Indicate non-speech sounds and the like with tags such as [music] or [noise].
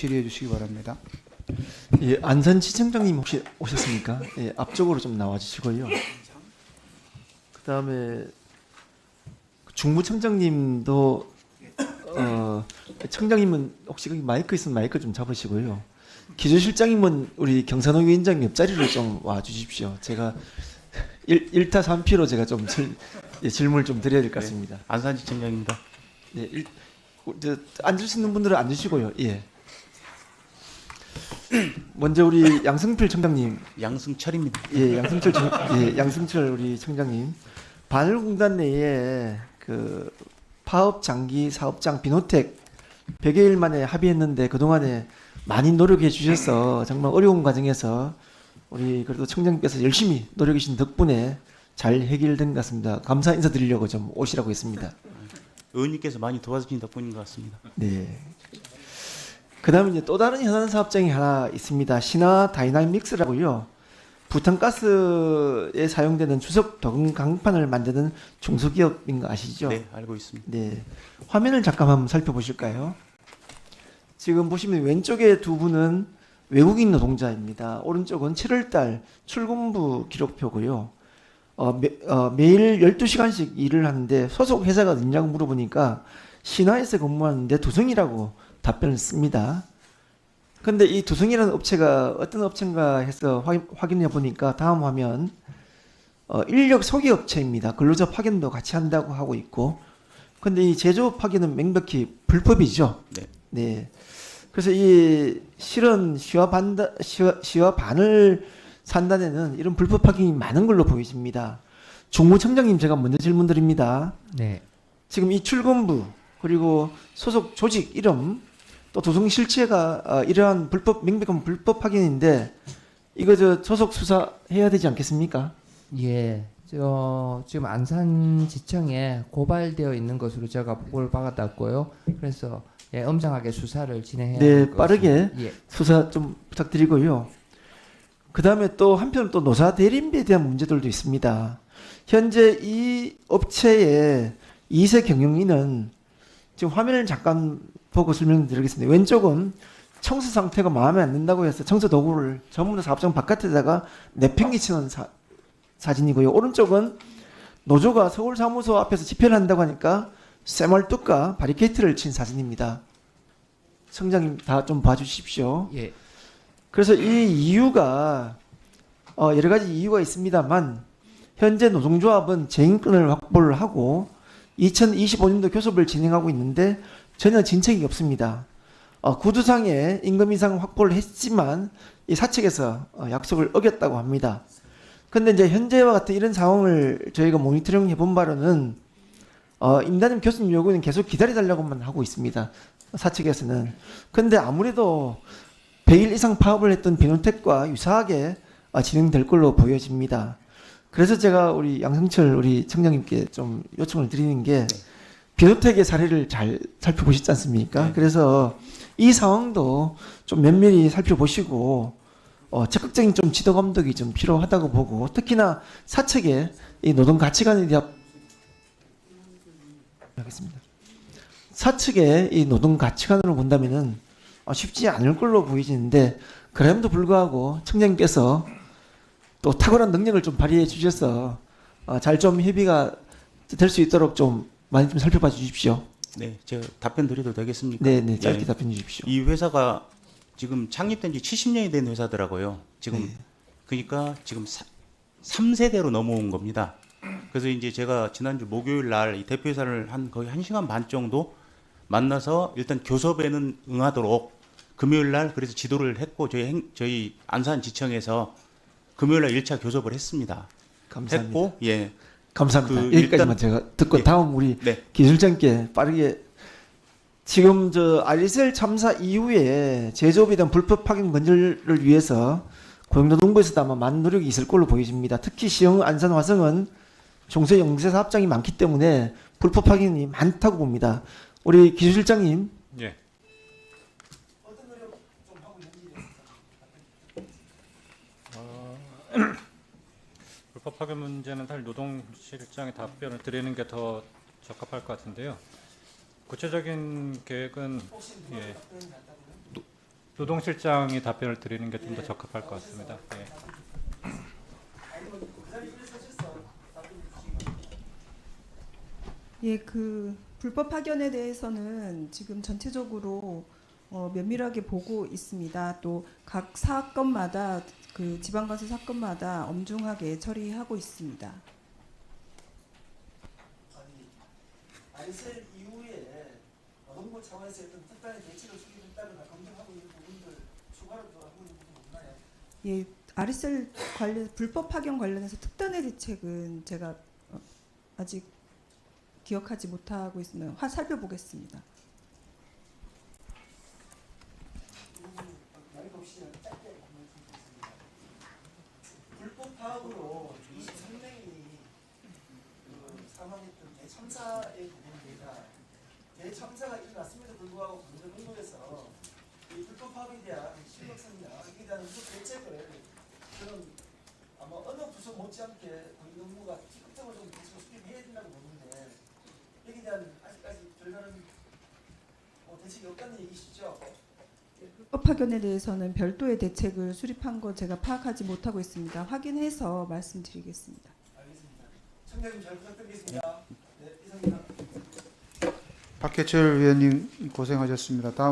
질의해 주시기 바랍니다. 예, 안산지청장님 혹시 오셨습니까? 예, 앞쪽으로 좀 나와 주시고요. 그다음에 중부청장님도 어, 청장님은 혹시 거기 마이크 있으면 마이크 좀 잡으시고요. 기조실장님은 우리 경산호 위원장 옆자리로 좀 와 주십시오. 제가 1, 1타 3피로 제가 좀 질, 예, 질문을 좀 드려야 될 것 같습니다. 안산지청장입니다. 예, 일, 저, 앉을 수 있는 분들은 앉으시고요. 예. [clears throat] 먼저 우리 양승필 청장님, 양승철입니다. 예, 양승철 청, 예, 양승철 우리 청장님, 바늘공단 내에 그 파업 장기 사업장 비노텍 100여일 만에 합의했는데 그 동안에 많이 노력해 주셔서 정말 어려운 과정에서 우리 그래도 청장님께서 열심히 노력해 주신 덕분에 잘 해결된 것 같습니다. 감사 인사드리려고 좀 오시라고 했습니다. 의원님께서 많이 도와주신 덕분인 것 같습니다. 네. 그 다음에 이제 또 다른 현안 사업장이 하나 있습니다. 신화 다이나믹스라고요. 부탄가스에 사용되는 주석 도금 강판을 만드는 중소기업인 거 아시죠? 네, 알고 있습니다. 네. 화면을 잠깐 한번 살펴보실까요? 지금 보시면 왼쪽에 두 분은 외국인 노동자입니다. 오른쪽은 7월달 출근부 기록표고요. 어, 매, 어, 매일 12시간씩 일을 하는데 소속 회사가 어디냐고 물어보니까 신화에서 근무하는데 두성이라고 답변을 씁니다. 근데 이 두성이라는 업체가 어떤 업체인가 해서 확인, 확인 해 보니까 다음 화면 어, 인력 소개 업체입니다. 근로자 파견도 같이 한다고 하고 있고 근데 이 제조업 파견은 명백히 불법이죠. 네. 네. 그래서 이 실은 시와 반다 시와, 시와 반을 산단에는 이런 불법 파견이 많은 걸로 보이십니다. 중무청장님 제가 먼저 질문드립니다. 네. 지금 이 출근부 그리고 소속 조직 이름 또 도성 실체가 어, 이러한 불법 명백한 불법 파견인데 이거 저 소속 수사 해야 되지 않겠습니까? 예. 저 지금 안산지청에 고발되어 있는 것으로 제가 보고를 받았고요. 그래서 예, 엄정하게 수사를 진행해야 네, 빠르게. 예. 수사 좀 부탁드리고요. 그 다음에 또 한편 또 노사 대리인비에 대한 문제들도 있습니다. 현재 이 업체의 2세 경영인은 지금 화면을 잠깐 보고 설명드리겠습니다. 왼쪽은 청소 상태가 마음에 안 든다고 해서 청소 도구를 다 사업장 바깥에다가 내팽개치는 사, 사진이고요. 오른쪽은 노조가 서울 사무소 앞에서 집회를 한다고 하니까 쇠말뚝과 바리케이트를 친 사진입니다. 청장님 다 좀 봐주십시오. 예. 그래서 이 이유가 어, 여러 가지 이유가 있습니다만 현재 노동조합은 재인권을 확보를 하고 2025년도 교섭을 진행하고 있는데 전혀 진척이 없습니다. 어, 구두상에 임금 인상 확보를 했지만 이 사측에서 어, 약속을 어겼다고 합니다. 근데 이제 현재와 같은 이런 상황을 저희가 모니터링 해본 바로는 어, 임단임 교수님 요구는 계속 기다려달라고만 하고 있습니다. 사측에서는. 근데 아무래도 100일 이상 파업을 했던 비노텍과 유사하게 어, 진행될 걸로 보여집니다. 그래서 제가 우리 양승철 우리 청장님께 좀 요청을 드리는 게 비노텍의 사례를 잘 살펴보셨지 않습니까? 네. 그래서 이 상황도 좀 면밀히 살펴보시고 어, 적극적인 좀 지도 감독이 좀 필요하다고 보고 특히나 사측의 이 노동 가치관에 대한 하겠습니다. 사측의 이 노동 가치관으로 본다면은 어, 쉽지 않을 걸로 보이시는데 그럼에도 불구하고 청장님께서 또 탁월한 능력을 좀 발휘해 주셔서 어, 잘좀 협의가 될 수 있도록 좀 많이 좀 살펴봐 주십시오. 네, 제가 답변 드려도 되겠습니까? 네, 네, 짧게 예. 답변해 주십시오. 이 회사가 지금 창립된 지 70년이 된 회사더라고요. 지금 네. 그러니까 지금 사, 3세대로 넘어온 겁니다. 그래서 이제 제가 지난주 목요일 날 이 대표이사를 한 거의 1시간 반 정도 만나서 일단 교섭에는 응하도록 금요일 날 그래서 지도를 했고 저희 행, 저희 안산 지청에서 금요일 날 1차 교섭을 했습니다. 감사합니다. 했고 예. 감사합니다. 그 여기까지만 일단- 제가 듣고 예. 다음 우리 네. 기술장께 빠르게 지금 저 알리셀 참사 이후에 제조업에 대한 불법 파견 건절을 위해서 고용노동부에서도 아마 많은 노력이 있을 걸로 보여집니다. 특히 시흥, 안산, 화성은 종소 영세 사업장이 많기 때문에 불법 파견이 많다고 봅니다. 우리 기술실장님 예. 어, 불법 파견 문제는 사실 노동실장의 답변을 드리는 게 더 적합할 것 같은데요. 구체적인 계획은 예, 노동실장이 답변을 드리는 게 좀 더 적합할 것 같습니다. 예. 예, 그 불법 파견에 대해서는 지금 전체적으로 어, 면밀하게 보고 있습니다. 또 각 사건마다 그 지방과세 사건마다 엄중하게 처리하고 있습니다. 아이셀 이후에 노동부 차원에서 어떤 특단의 대책을 수립했다거나 검증하고 있는 부분들 추가로 또 하고 있는 부분 없나요? 예, 아리셀 관련 불법 파견 관련해서 특단의 대책은 제가 어, 아직 기억하지 못하고 있으면 화 살펴보겠습니다. 나이가 없이 짧게 말씀드리겠습니다. 불법 파업으로 23명이 그 사망했던 대참사의 부분입니다. 대참사가 일어났음에도 불구하고 강정운동에서 이 불법 파업에 대한 심각성이나 여기에 대한 그 대책을 저는 아마 어느 부서 못지않게 우리 업무가 적극적으로 좀 대책을 수립해야 된다고 보는데 여기에 대한 아직까지 별다른 뭐 대책이 없다는 얘기시죠? 파견에 대해서는 별도의 대책을 수립한 거 제가 파악하지 못하고 있습니다. 확인해서 말씀드리겠습니다. 알겠습니다. 청장님 잘 부탁드리겠습니다. 네, 이상입니다. 박해철 위원님 고생하셨습니다. 다음